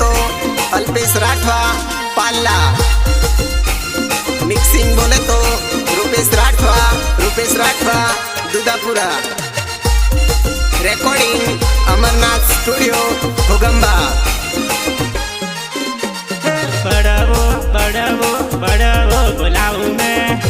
तो अल्पेश राठवा पाला मिक्सिंग बोले तो रुपेश राठवा रुपेश राठवा दुदापुरा रेकॉर्डिंग अमरनाथ स्टूडियो भुगंबा। बड़ा वो बड़ा वो बड़ा वो बुलाऊं मैं।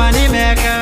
money maker.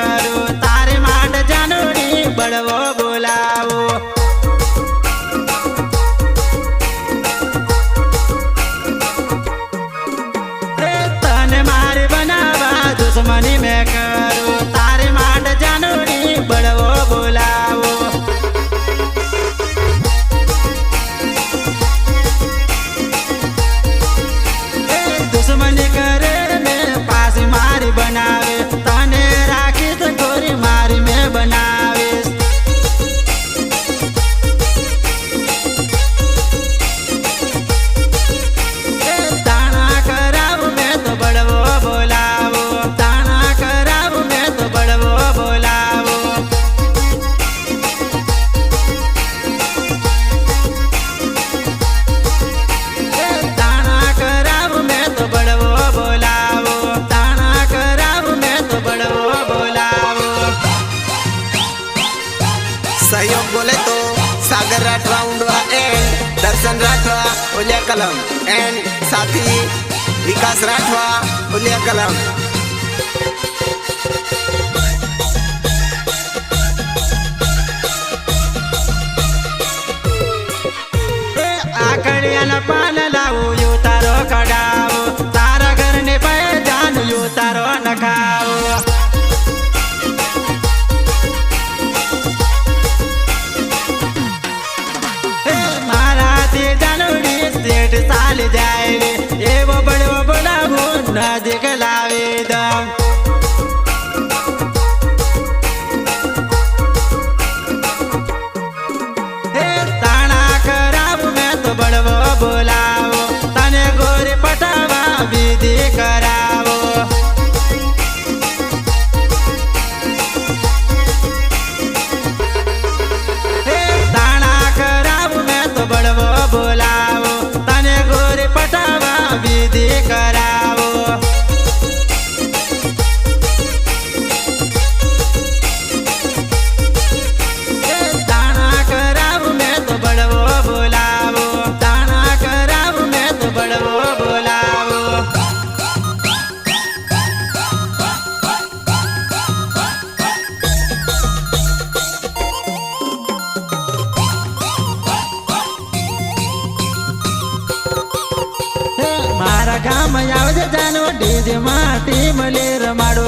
उल्या कलम. अँड साथी विकास राठवा उल्या कलम. time. ગામ આવજે જાનો ડીજે માં ટીમ લે રમાડો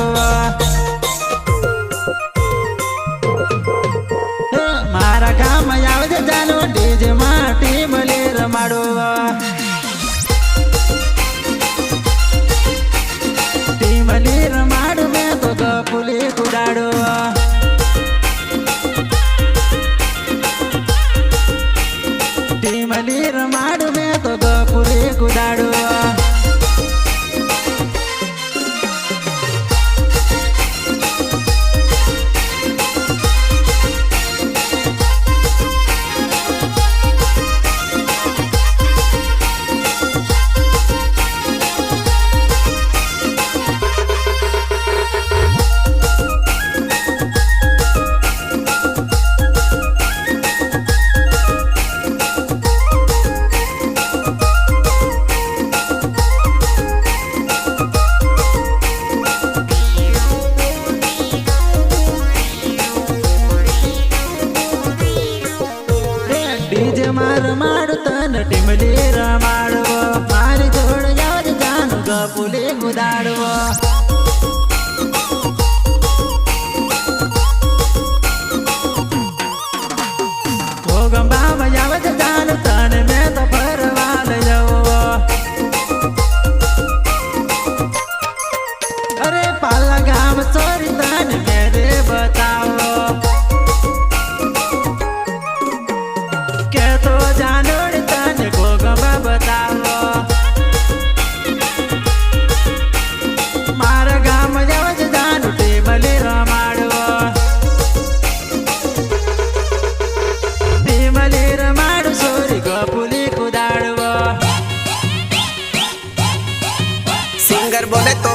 सिंगर बोले तो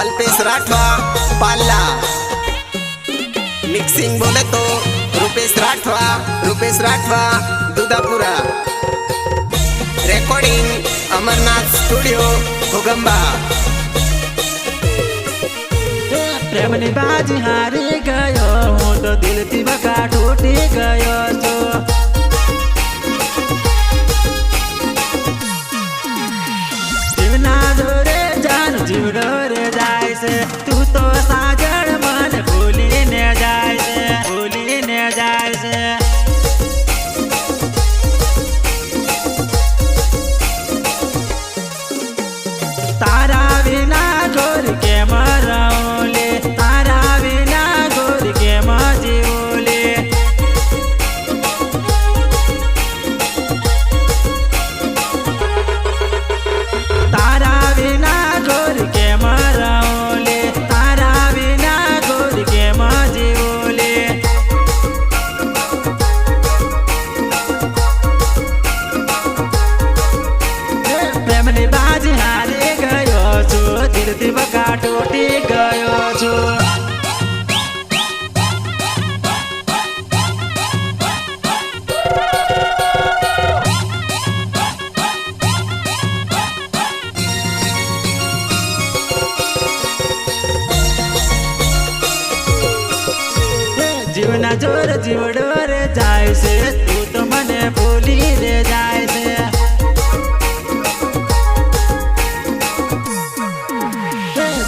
अल्पेश राठवा पाल्ला मिक्सिंग बोले तो रुपेश राठवा रुपेश राठवा दुधापुरा रेकॉर्डिंग अमरनाथ स्टुडिओ भुगंबा प्रेमने बाजी हारे ધીરે જાય છે.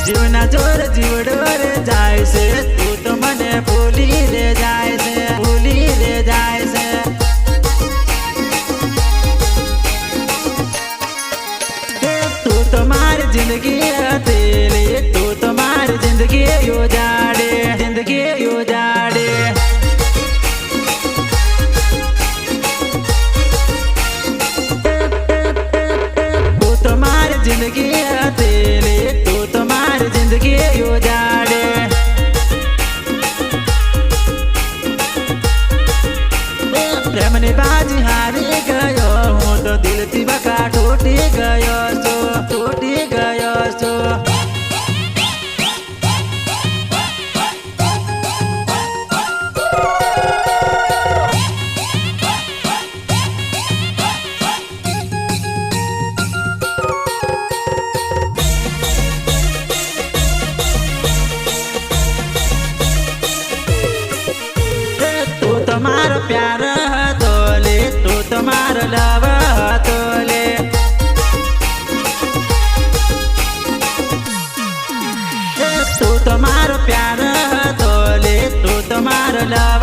જીવના જોર જીવડોર જાય છે. તું તો મને ભૂલી રે જાય પ્રેમની બાજી હારી ગયો હું તો દિલથી બકા તૂટી ગયો love